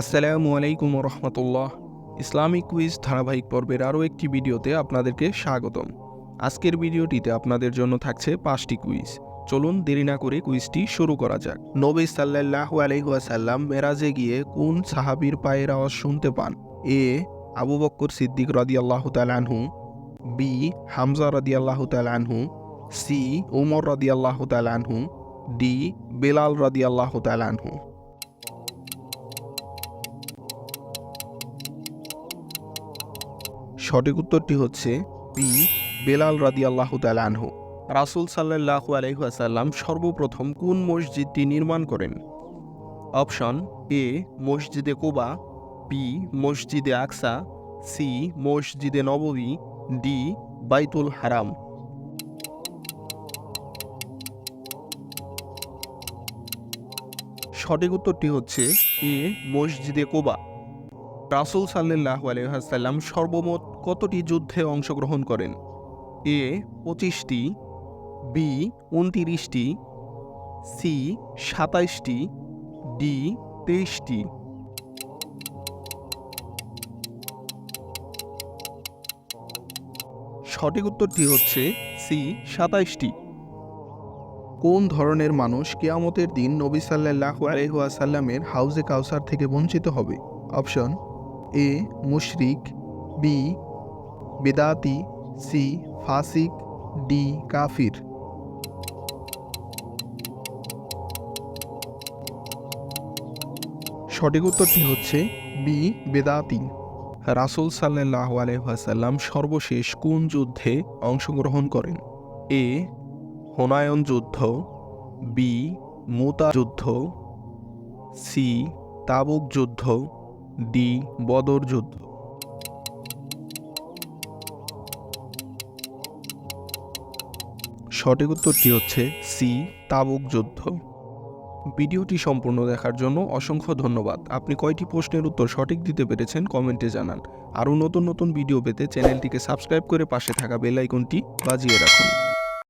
আসসালামু আলাইকুম রহমতুল্লাহ Islamic quiz ধারাবাহিক পর্বের আরও একটি ভিডিওতে আপনাদেরকে স্বাগতম। আজকের ভিডিওটিতে আপনাদের জন্য থাকছে পাঁচটি কুইজ। চলুন দেরি না করে কুইজটি শুরু করা যাক। নবী সাল্লাহ আলহিহাসাল্লাম মেরাজে গিয়ে কোন সাহাবির পায়ের আওয়াজ শুনতে পান? এ, আবু বক্কর সিদ্দিক রদি আল্লাহ তালানহু বি, হামজা রদি আল্লাহ তালানহু সি, উমর রদি আল্লাহ তালানহু ডি, বেলাল রদি আল্লাহ তালানহু সঠিক উত্তরটি হচ্ছে বি বেলাল রাদি আল্লাহ আনহু। রাসুল সাল্লাহু আলহাসাল্লাম সর্বপ্রথম কোন মসজিদটি নির্মাণ করেন? অপশন এ, মসজিদে কোবা, বি, মসজিদে আকসা, সি, মসজিদে নববী, ডি, বাইতুল হারাম। সঠিক উত্তরটি হচ্ছে এ, মসজিদে কোবা। রাসুল সাল্লাহ আলহাম সর্বমোট কতটি যুদ্ধে অংশগ্রহণ করেন? এ, পঁচিশটি, বি, উনতিরিশটি, সি, সাতাইশটি, ডি, তেইশটি। সঠিক উত্তরটি হচ্ছে সি, সাতাইশটি। কোন ধরনের মানুষ কেয়ামতের দিন নবী সাল্লাহ আলহাসাল্লামের হাউজে কাউসার থেকে বঞ্চিত হবে? অপশন এ মুশরিক, বি বেদাতি, সি ফাসিক, ডি কাফির। সঠিক উত্তরটি হচ্ছে বি বেদাতি। রাসুল সাল্লাহ আলহাসাল্লাম সর্বশেষ কোন যুদ্ধে অংশগ্রহণ করেন? এ হোনায়ন যুদ্ধ, বি মুতা যুদ্ধ, সি তাবুক যুদ্ধ ডি বদর যুদ্ধ সঠিক উত্তরটি হচ্ছে সি, তাবুক যুদ্ধ। ভিডিওটি সম্পূর্ণ দেখার জন্য অসংখ্য ধন্যবাদ। আপনি কয়টি প্রশ্নের উত্তর সঠিক দিতে পেরেছেন কমেন্টে জানান। আরও নতুন নতুন ভিডিও পেতে চ্যানেলটিকে সাবস্ক্রাইব করে পাশে থাকা বেল আইকনটি বাজিয়ে রাখুন।